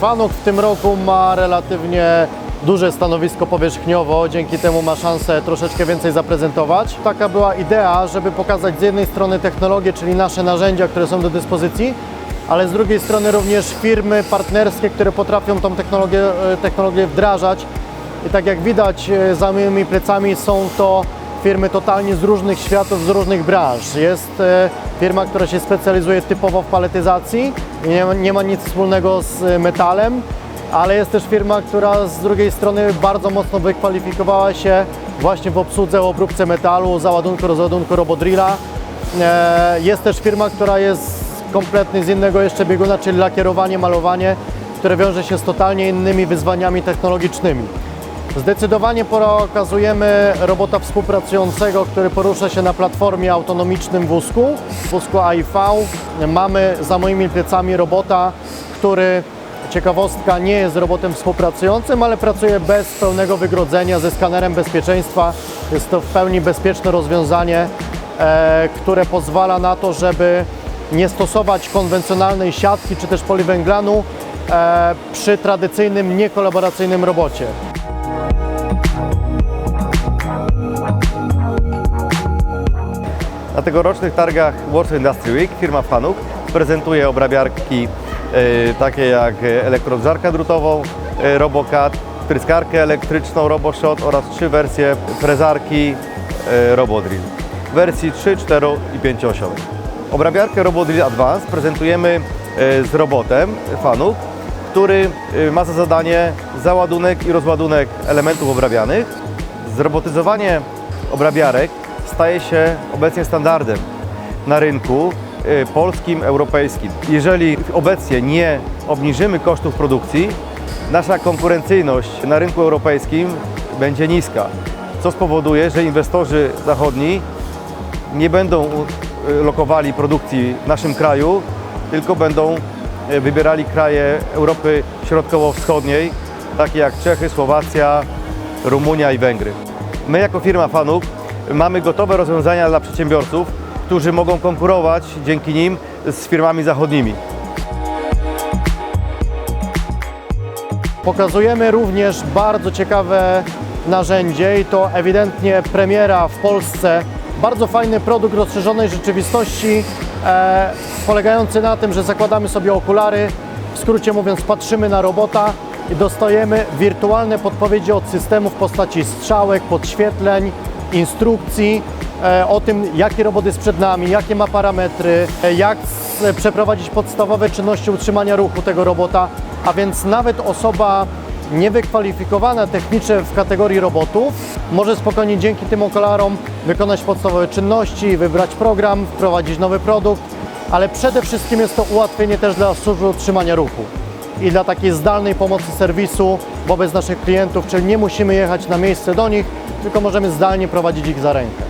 Fanuk w tym roku ma relatywnie duże stanowisko powierzchniowo, dzięki temu ma szansę troszeczkę więcej zaprezentować. Taka była idea, żeby pokazać z jednej strony technologię, czyli nasze narzędzia, które są do dyspozycji, ale z drugiej strony również firmy partnerskie, które potrafią tą technologię, e, technologię wdrażać. I tak jak widać e, za moimi plecami są to firmy totalnie z różnych światów, z różnych branż. Jest e, firma, która się specjalizuje typowo w paletyzacji i nie ma, nie ma nic wspólnego z metalem, ale jest też firma, która z drugiej strony bardzo mocno wykwalifikowała się właśnie w obsłudze, obróbce metalu, załadunku, rozładunku robodrilla. E, Jest też firma, która jest kompletnie z innego jeszcze bieguna, czyli lakierowanie, malowanie, które wiąże się z totalnie innymi wyzwaniami technologicznymi. Zdecydowanie pokazujemy robota współpracującego, który porusza się na platformie autonomicznym wózku, wózku AIV. Mamy za moimi plecami robota, który, ciekawostka, nie jest robotem współpracującym, ale pracuje bez pełnego wygrodzenia ze skanerem bezpieczeństwa. Jest to w pełni bezpieczne rozwiązanie, e, które pozwala na to, żeby nie stosować konwencjonalnej siatki czy też poliwęglanu e, przy tradycyjnym, niekolaboracyjnym robocie. Na tegorocznych targach World Industry Week firma Fanuk prezentuje obrabiarki e, takie jak elektrowzarkę drutową, e, RoboCAD, tryskarkę elektryczną RoboShot oraz trzy wersje frezarki e, RoboDrill w wersji 3, 4 i 5 osiowej. Obrabiarkę RoboDrill Advance prezentujemy z robotem Fanuk, który ma za zadanie załadunek i rozładunek elementów obrabianych. Zrobotyzowanie obrabiarek staje się obecnie standardem na rynku y, polskim, europejskim. Jeżeli obecnie nie obniżymy kosztów produkcji, nasza konkurencyjność na rynku europejskim będzie niska, co spowoduje, że inwestorzy zachodni nie będą y, lokowali produkcji w naszym kraju, tylko będą y, wybierali kraje Europy Środkowo-Wschodniej, takie jak Czechy, Słowacja, Rumunia i Węgry. My jako firma Fanuk mamy gotowe rozwiązania dla przedsiębiorców, którzy mogą konkurować dzięki nim z firmami zachodnimi. Pokazujemy również bardzo ciekawe narzędzie i to ewidentnie premiera w Polsce. Bardzo fajny produkt rozszerzonej rzeczywistości, e, polegający na tym, że zakładamy sobie okulary, w skrócie mówiąc patrzymy na robota i dostajemy wirtualne podpowiedzi od systemu w postaci strzałek, podświetleń, instrukcji e, o tym, jaki robot jest przed nami, jakie ma parametry, e, jak przeprowadzić podstawowe czynności utrzymania ruchu tego robota, a więc nawet osoba niewykwalifikowana technicznie w kategorii robotów może spokojnie dzięki tym okularom wykonać podstawowe czynności, wybrać program, wprowadzić nowy produkt, ale przede wszystkim jest to ułatwienie też dla służby utrzymania ruchu i dla takiej zdalnej pomocy serwisu wobec naszych klientów, czyli nie musimy jechać na miejsce do nich, tylko możemy zdalnie prowadzić ich za rękę.